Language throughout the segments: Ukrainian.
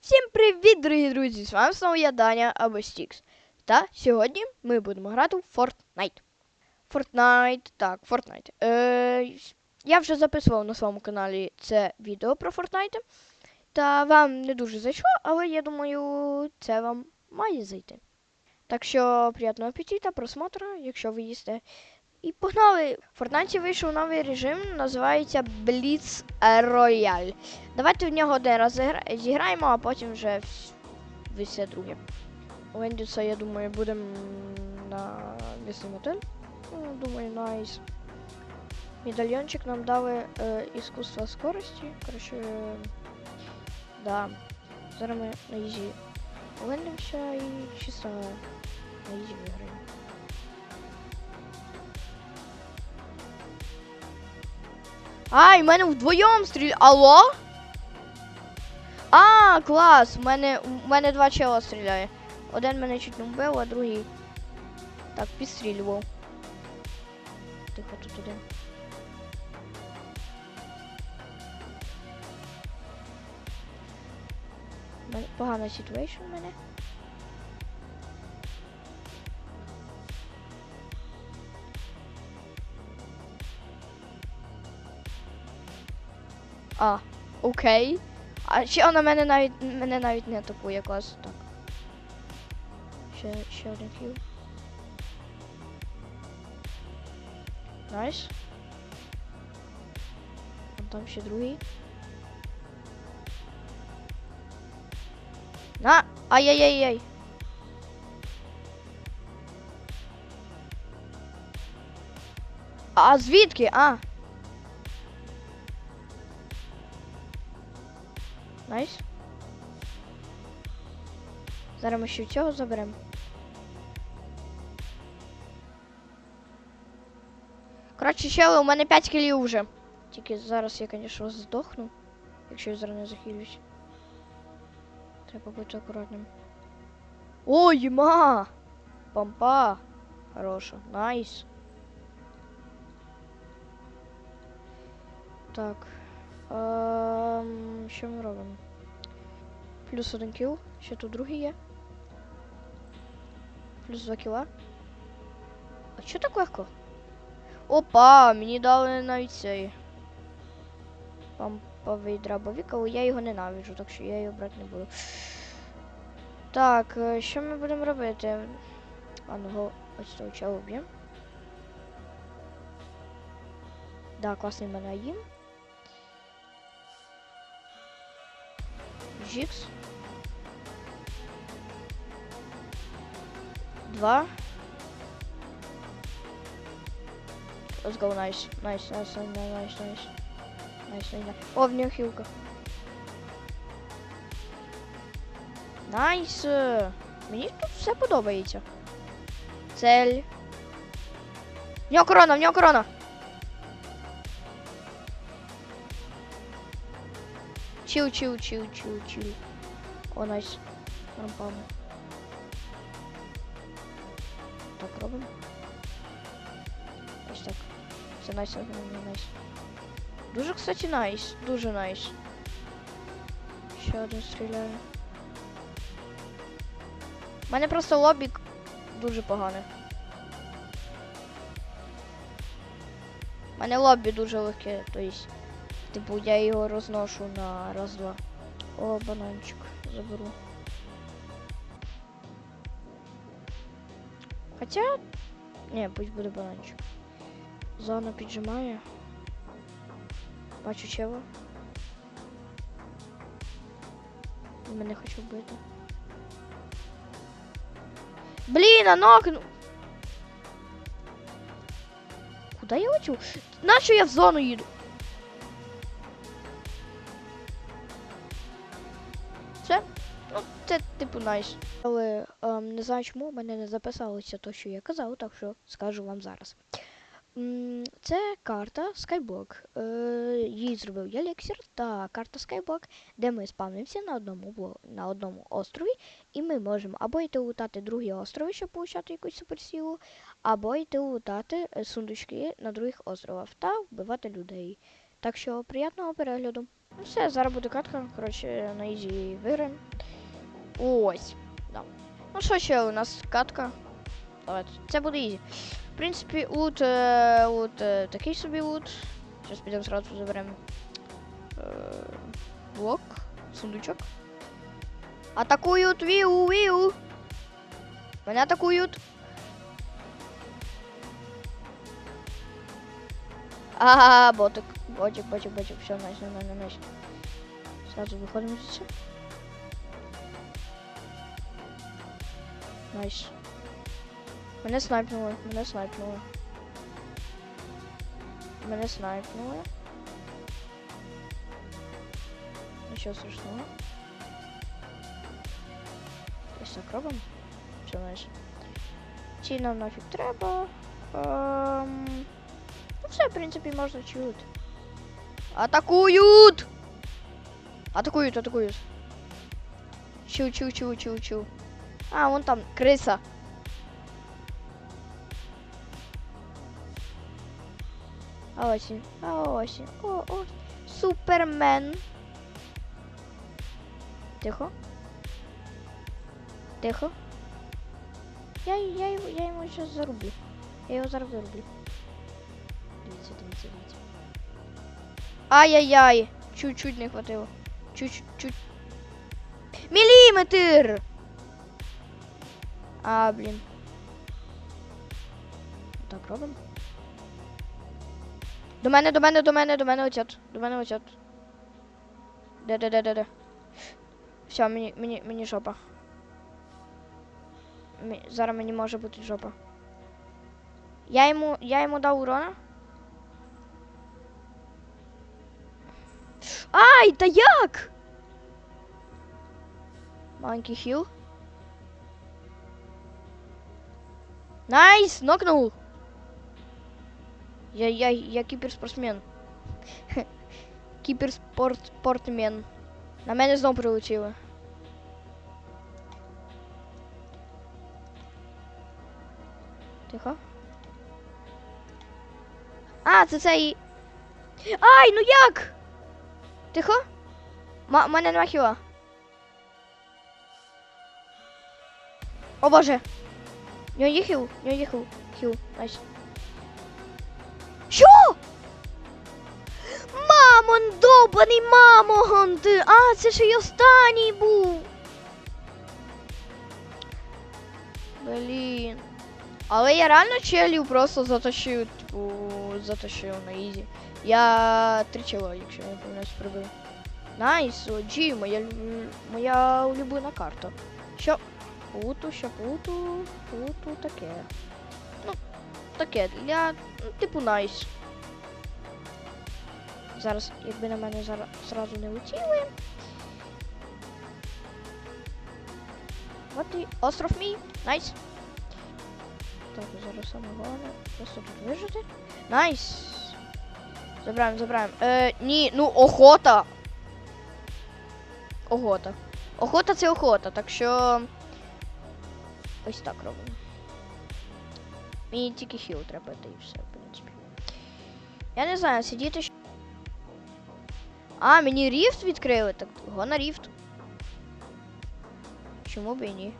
Всім привіт, дорогі друзі! З вами знову я Даня або Стікс. Та сьогодні ми будемо грати в Fortnite. Fortnite, так, Fortnite. Е, я вже записував на своєму каналі це відео про Fortnite. Та вам не дуже зайшло, але я думаю, це вам має зайти. Так що приємного апетита, просмотра, якщо ви їсте. І погнали! В Fortnite вийшов новий режим, називається Blitz Royale. Давайте в нього один раз зіграємо, а потім вже вс- все друге. Вендіса, я думаю, будемо на місний мотель. Ну, думаю, найс. Медальйончик нам дали е, іскусство скорості. Коротше, е, да. Зараз ми на ізі вендимося і чисто на ізі виграємо. Ай, в мене вдвоєм стріляє. Алло? А, клас! У мене, мене два чела стріляє. Один мене чуть не вбив, а другий. Так, підстрілював. Тихо тут один. Погана ситуейшн у мене. А, окей. А ще вона мене навіть мене навіть не атакує клас. Так. Ще, ще один хіл. Найс. Вон там ще другий. На! Ай-яй-яй-яй! А звідки? А! Найс. Зараз ми ще цього заберемо. Коротше, ще у мене 5 кілів вже. Тільки зараз я, звісно, здохну, якщо я зараз не захилюсь. Треба бути акуратним. Ой, ма! Помпа! Хороша. Найс. Так. Ем, що ми робимо? Плюс один кіл. Ще тут другий є. Плюс два кіла. А що так легко? Опа, мені дали навіть цей. Памповий дробовик, але я його ненавиджу, так що я його брати не буду. Так, е, що ми будемо робити? А ну ось того чого вб'ємо. Да, класний мене їм. Жікс. Два. Let's go, nice. Nice, nice, nice, nice, nice. Nice, nice. О, в нього хілка. Найс. Мені тут все подобається. Цель. В нього корона, в нього корона. Чил, чил, чил, чил, чил. О, найс. Рампам. Так, робимо. Ось так. Це найс, найс, найс. Дуже, кстати, найс. Дуже найс. Ще один стріляє. У мене просто лобік дуже погане. У мене лобі дуже легке, то есть, типу, я його розношу на раз-два. О, бананчик заберу. Хоча... Ні, пусть буде бананчик. Зона піджимає. Бачу чего. Мене хочу вбити. Блін, а нокну. Куда я лечу? Нащо я в зону їду? Все? Ну, це типу найс. Але ем, не знаю, чому в мене не записалося то, що я казав, так що скажу вам зараз. Це карта Skyblock. Е, її зробив Ялексір та карта Skyblock, де ми спавнимося на одному на одному острові, і ми можемо або йти лутати другі острови, щоб получати якусь суперсілу, або йти лутати е, сундучки на других островах та вбивати людей. Так що приємного перегляду. Ну все, зараз буде катка. Коротше, на ізі виграємо. Ось. Да. Ну що ще у нас катка? Давайте. Це буде ізі. В принципі, лут, е, лут е, такий собі лут. Зараз підемо зразу заберемо. Е, блок, сундучок. Атакують віу віу. Мене атакують. А, ботик. Ботик, ботик, ботик. Все, найс, найс, найс, найс. Сразу выходим звідси. Найс. Мене снайпнули, мене снайпнули. Мене снайпнули. Нічого страшного. Ось так робимо. Все, найс. Ці нам нафіг треба. Ем... Ну все, в принципі, можна чути. Атакують! Атакують, атакують. Чу, чу, чу, чу, чу. А, вон там криса. А ось він, а ось. О, о, супермен. Тихо. Тихо. Я, я, я йому зараз зарублю. Я його зараз зарублю. Ай-яй-яй. Чуть-чуть не хватило. Чуть-чуть. Міліметр! А, блін. Так, робимо. До мене, до мене, до мене, до мене оцят. До мене оцят. Де, де, де, де, де. Все, мені, мені, мені жопа. Зараз мені може бути жопа. Я йому, я йому дав урона. Ай, та як? Маленький хіл. Найс, нокнув. Я, я, я кіберспортсмен. Кіберспортмен. На мене знов прилетіло. Тихо. А, це цей. Ай, ну як? Тихо. Ма, мене нема хіла. О боже. У нього є хіл, у нього є хіл. Хіл, найс. Що? Мамон, добаний мамон! Ти. А, це ж і останній був. Блін. Але я реально челів просто затащив, типу, затащив на ізі. Я три чела, якщо я не помиляюсь, прибив. Найс, OG, моя, моя улюблена карта. Що путу, що путу, путу таке. Ну, таке, для, типу, найс. Зараз, якби на мене зараз зразу не летіли. От і остров мій, найс. Так, зараз саме головне. Просто тут вижити. Найс. Забираємо, забираємо. Е, ні, ну охота. Охота. Охота це охота, так що. Ось так робимо. Мені тільки хіл треба, та і все, в принципі. Я не знаю, сидіти. щ- А, мені ріфт відкрили, так го на ріфт. Чому б і ні?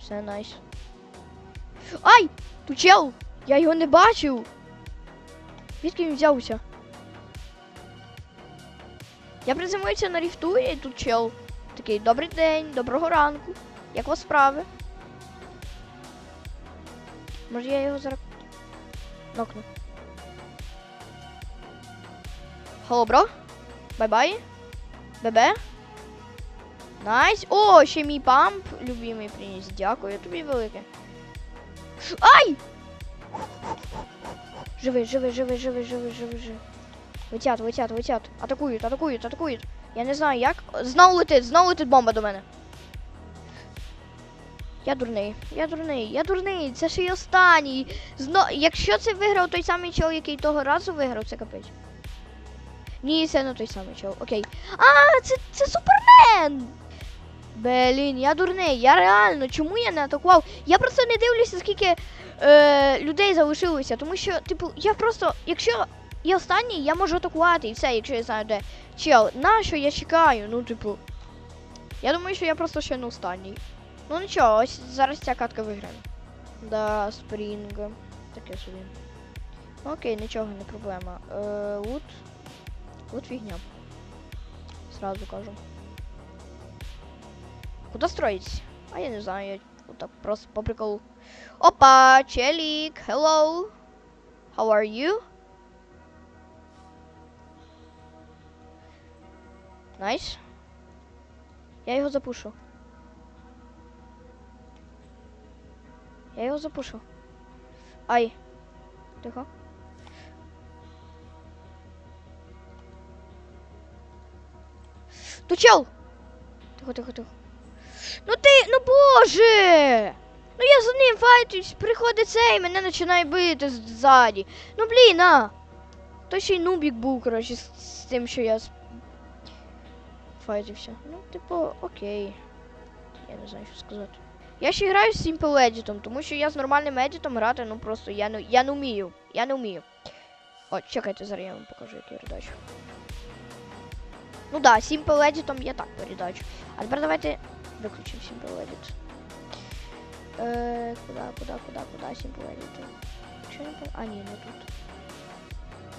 Все найс. Ай! Тут чел! Я його не бачив! Звідки він взявся? Я приземлився на ріфту і тут чел. Такий, добрий день, доброго ранку. Як вас справи? Може я його зараз нокну. Hello, бро. Бай-бай. Бебе. Найс. О, ще мій памп любимий приніс. Дякую тобі велике. Ай! Живий, живий, живий, живий, живий, живий, живий. Летять, летять, летять. Атакують, атакують, атакують. Я не знаю як. Знову летить, знову летить бомба до мене. Я дурний, я дурний, я дурний, це ж і останній. Зно... Якщо це виграв той самий чол, який того разу виграв, це капець. Ні, це не той самий чол. Окей. А, це, це супермен! Блін, я дурний, я реально, чому я не атакував? Я просто не дивлюся, скільки е, людей залишилося, тому що, типу, я просто, якщо І останній я можу атакувати, і все, якщо я знаю, де чел. Нащо я чекаю? Ну, типу. Я думаю, що я просто ще не останній. Ну нічого, ось зараз ця катка виграє. Да, спрінг. Таке собі. Ну, Окей, нічого, не проблема. Е, лут. Лут фігня. Сразу кажу. Куда строить? А я не знаю, я вот так просто по приколу. Опа, челик, hello. How are you? Найс. Я його запушу. Я його запушу. Ай. Тихо. Ту! Тихо, тихо, тихо. Ну ти, ну боже! Ну я за ним файтуюсь, приходить цей, мене починає бити ззаді. Ну блін, а! То ще й нубік був, коротше, з, з тим, що я файтився. Ну, типу, окей. Я не знаю, що сказати. Я ще граю з Simple Edit, тому що я з нормальним едітом грати, ну просто я не, я не вмію. Я не вмію. О, чекайте, зараз я вам покажу, який передачу. Ну да, Simple Edit я так передачу. А тепер давайте виключимо Simple Edit. Е, куда, куда, куда, куда Edit? Якщо я А, не тут.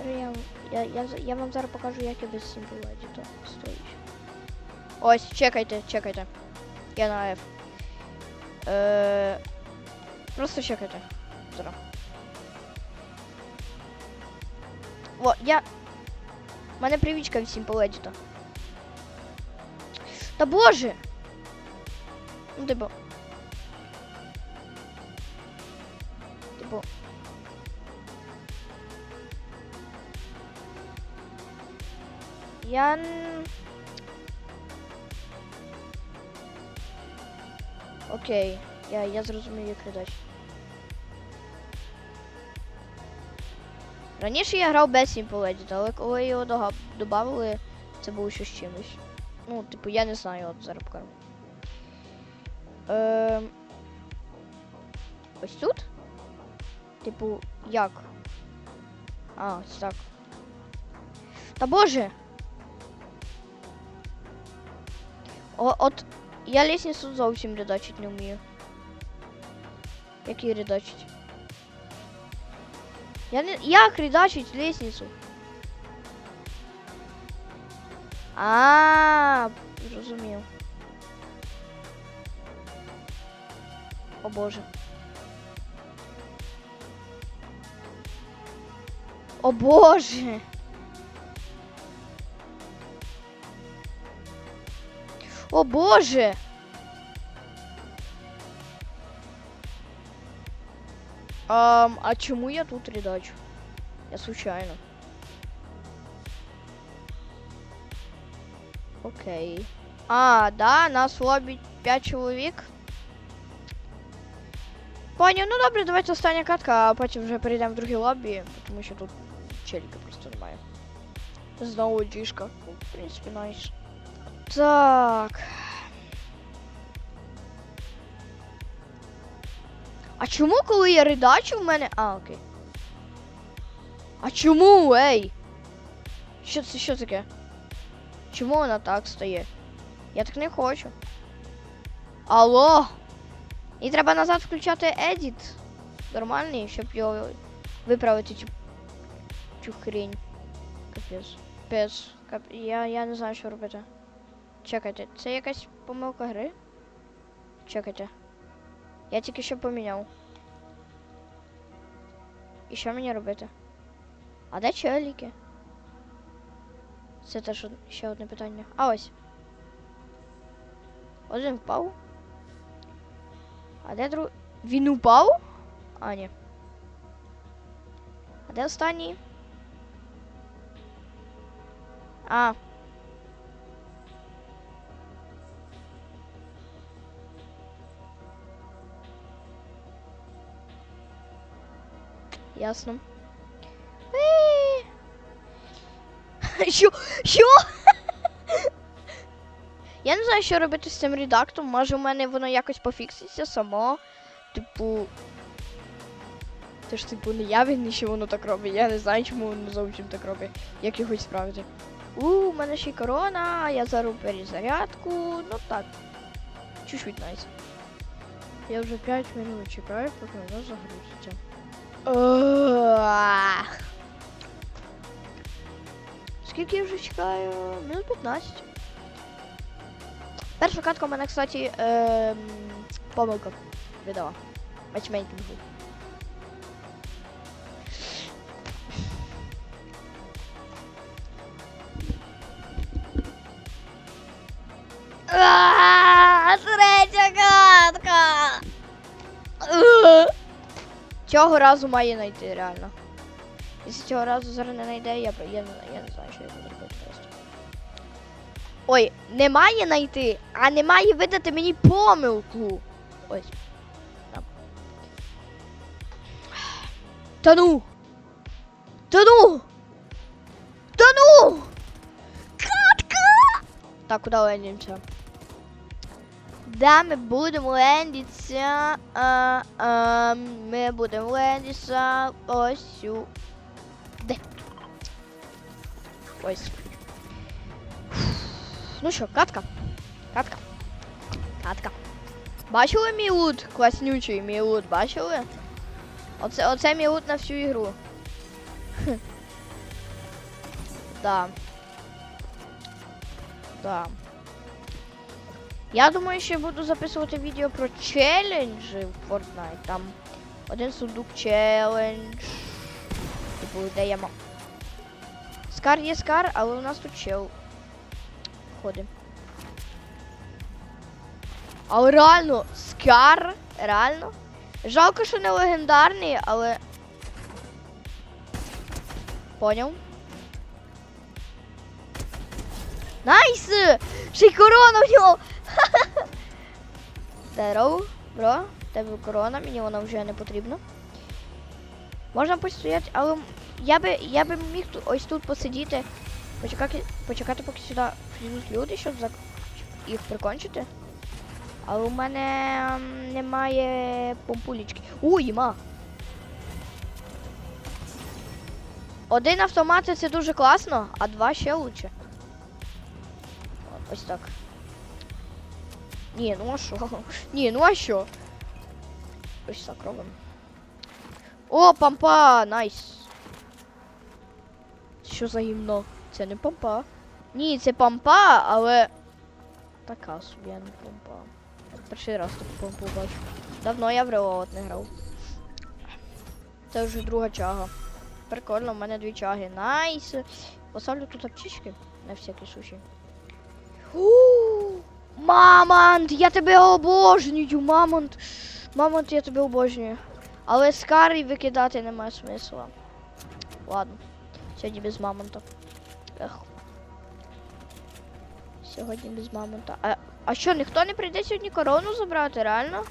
Я, я, я, я вам зараз покажу, як я без Simple Edit стоїть. Ось, чекайте, чекайте. Я на F. Е, просто чекайте. Зараз. О, я... У мене привічка від Simple Edit. Та боже! Ну, типу. Я... Окей, я, я зрозумів, як передача. Раніше я грав без Simple Edit, але коли його додавали, це було щось чимось. Ну, типу, я не знаю, от зараз покажу. Ем... Ось тут? Типу, як? А, ось так. Та боже! О, от я лестницю зовсім редачить не вмію. Як її редачить? Я не. Як редачить лестницю? А, зрозумів. О боже. О боже. О боже. Ам, а чому я тут редачу? Я случайно. Окей. А, да, нас в лобі 5 чоловік. Поняв, ну добре, давайте остання катка, а потім вже перейдемо в друге лобі, тому що тут челіка просто немає. Знову діжка. Ну, в принципі, найс. Так. А чому, коли я редачу, в мене. А, окей. А чому, ей? Що це що таке? Чому вона так стає? Я так не хочу. Алло! І треба назад включати едіт. Нормальний, щоб його виправити цю, цю хрень. Капець. Капець. Кап... Я, я не знаю, що робити. Чекайте, це якась помилка гри? Чекайте. Я тільки що поміняв. І що мені робити? А де челіки? Це теж ще одне питання. А ось. Один впав. А де друг. Він упав? А, ні. А де останній? А. Ясно. Е. Що? Що? Я не знаю, що робити з цим редактом. Може, у мене воно якось пофікситься само. Типу. Це ж типу не я що воно так робить. Я не знаю, чому воно зовсім так робить. Як його справді. У, у мене ще й корона, я зараз перезарядку. Ну так. Чуть-чуть найс. Я вже 5 минут чекаю, поки воно загрузиться. Ах. Скільки я вже чекаю? Минут 15. Перша катка у мене, кстати, ем, помилка видала. Матчмейкінгу. А, Третя катка! Цього разу має знайти, реально. Якщо цього разу зараз не знайде, я, я, я не знаю, що я буду робити просто. Ой, не має знайти, а не має видати мені помилку. Ось. Та ну! Та ну! Та ну! Катка! Так, куди лендимося? Да, ми будемо лендитися. А, а, ми будемо лендитися ось сюди. Ось. Ну що, катка? Катка. Катка. Бачили мій лут? Класнючий мій лут, бачили? Оце, оце мій лут на всю ігру. Да. Да. Я думаю, що буду записувати відео про челенджі в Fortnite. Там один сундук челендж. Типу, де я ма... Скар є скар, але у нас тут чел. Ходить. Але реально, скар, реально. Жалко, що не легендарний, але. Поняв? Найс! Ще й корона в нього! Здорово, бро. Тебе корона, мені вона вже не потрібна. Можна постояти, але я би, я би міг ту- ось тут посидіти, почекати, почекати, поки сюди прийдуть люди, щоб зак... їх прикончити. Але у мене немає помпулічки. У, іма! Один автомат це дуже класно, а два ще лучше. Ось так. Ні, ну а що? Ні, ну а що? Ось так робимо. О, пампа! Найс! Що за гімно? Це не пампа. Ні, це пампа, але. Така собі, а не пампа. Перший раз таку пампу бачу. Давно я в релот не грав. Це вже друга чага. Прикольно, в мене дві чаги. Найс! Поставлю тут аптечки на всякий случай. У, Мамонт, я тебе обожнюю, мамонт. Мамонт, я тебе обожнюю. Але скарий викидати немає смисла. Ладно. Сьогодні без мамонта. Ех. Сьогодні без мамонта. А, а що, ніхто не прийде сьогодні корону забрати, реально?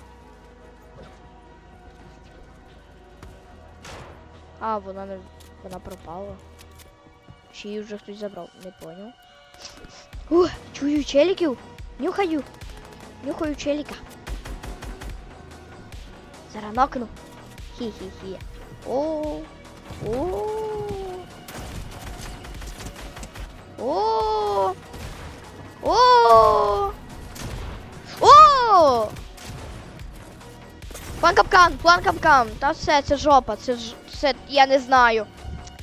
А, вона не. Вона пропала. Чи її вже хтось забрав, не поняв. Ух, чую челіків. Нюхаю. Нюхаю челіка. Зараз нокну. Хі-хі-хі. О. О. О. О. О. План капкан, план капкан. Та все, це жопа, це ж це я не знаю.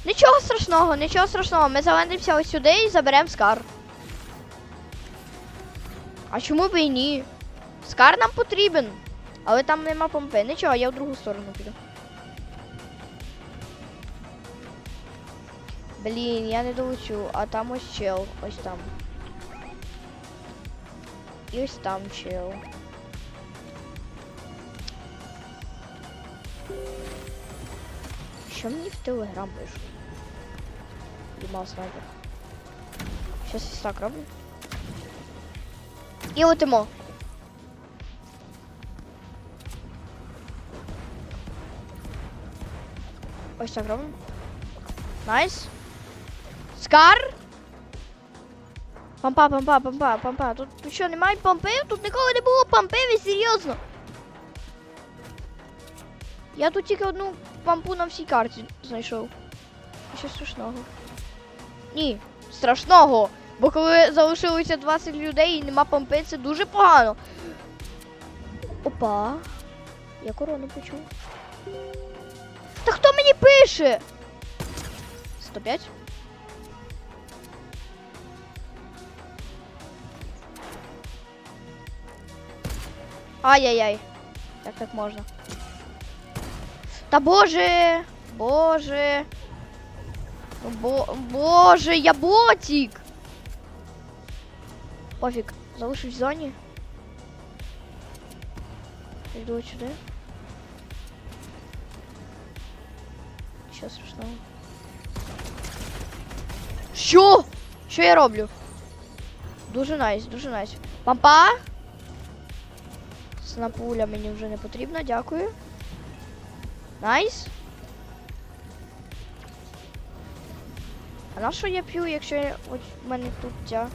Нічого страшного, нічого страшного. Ми залендимося ось сюди і заберемо скар. А чому б і ні? Скар нам потрібен. Але там нема помпи. Нічого, я в другу сторону піду. Блін, я не долечу, а там ось чел. Ось там. І ось там чел. Що мені в телеграм пишуть? Дімал снайпер. Щас ось так роблю. І летимо. Ось так робимо. Найс. Скар. Пампа, пампа, пампа, пампа. Тут, що, немає пампи? Тут ніколи не було пампи, ви серйозно. Я тут тільки одну пампу на всій карті знайшов. Що страшного? Ні, страшного. Бо коли залишилося 20 людей і нема пампи, це дуже погано. Опа. Я корону почув. Та хто мені пише? 105? Ай-яй-яй. Як так можна? Та боже! Боже! Бо... Боже, я ботик! Пофіг, залишусь в зоні. Йду сюди. Що страшного? Що? Що я роблю? Дуже найс, дуже найс. Пампа! Снапуля мені вже не потрібна, дякую. Найс. А на що я п'ю, якщо я... Ось в мене тут ця.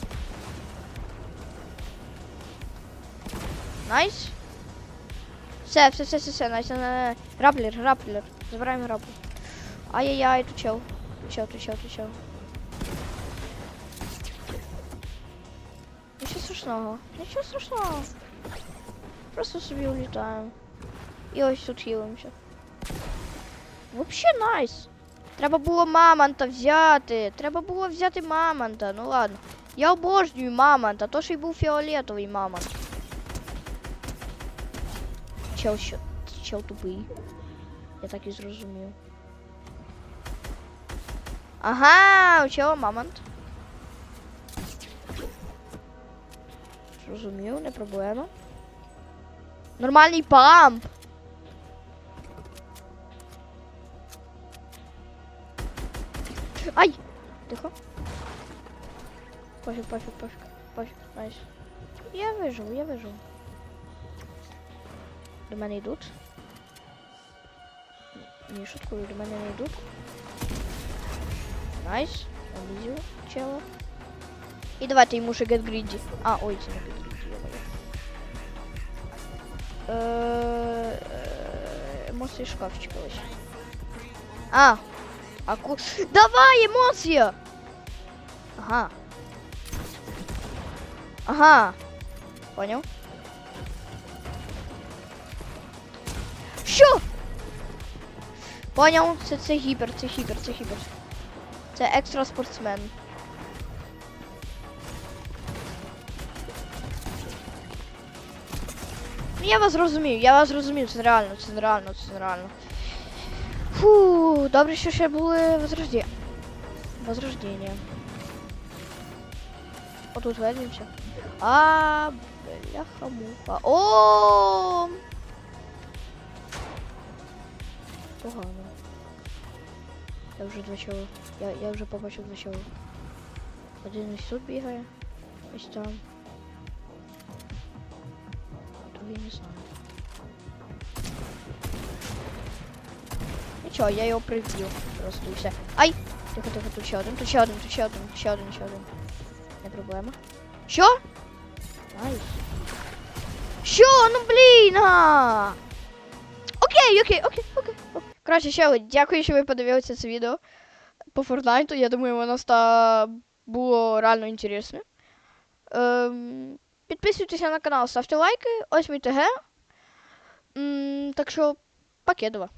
Найс. Все, все, все, все, все, найс, найс, найс. Раплер, раплер. Забираємо раплер. Ай-яй-яй, тут чел. Тут чел, тут чел, тут чел. Нічого страшного. Нічого страшного. Просто собі улітаємо. І ось тут хілимося. Вообще найс. Треба було мамонта взяти. Треба було взяти мамонта. Ну ладно. Я обожнюю мамонта, то що й був фіолетовий мамонт. Чел що? Чел тупий. Я так і зрозумів. Ага, у чела мамонт. Зрозумів, не проблема. Нормальний памп. Ай! Тихо. Пофіг, пофіг, пофіг, пофіг, найс. Я виживу, я виживу. До мене йдуть. Ні, шуткую, до мене не йдуть. Найс. Обізю чела. І давайте йому ще get greedy. А, ой, це не get greedy, я боюсь. Е, е, Емоції шкафчика ось. А! Аку... Давай, емоція! Ага. Ага. Понял? Понял? Це, це гіпер, це гіпер, це гіпер. Це екстра спортсмен. Ну, Я вас зрозумів, я вас зрозумів, це нереально, це нереально, це нереально. Фу, добре, що ще були возрождення. Возрождення. Отут вернемося. А, бляха муха. О! Погано. Я вже два чола. Я, я вже побачив два чола. Один ось тут бігає. Ось там. Другий не знаю. Нічого, я його приб'ю. Просто і все. Ай! Тихо, тихо, тут ще один, тут ще один, тут ще один, ще один, ще один. Не проблема. Що? Найс. Що? Ну блін! Окей, окей, окей, окей. Коротше, ще дякую, що ви подивилися це відео по Фортнайту. Я думаю, воно ста... було реально інтересне. Ем, підписуйтеся на канал, ставте лайки. Ось мій ТГ. М, так що, покедова.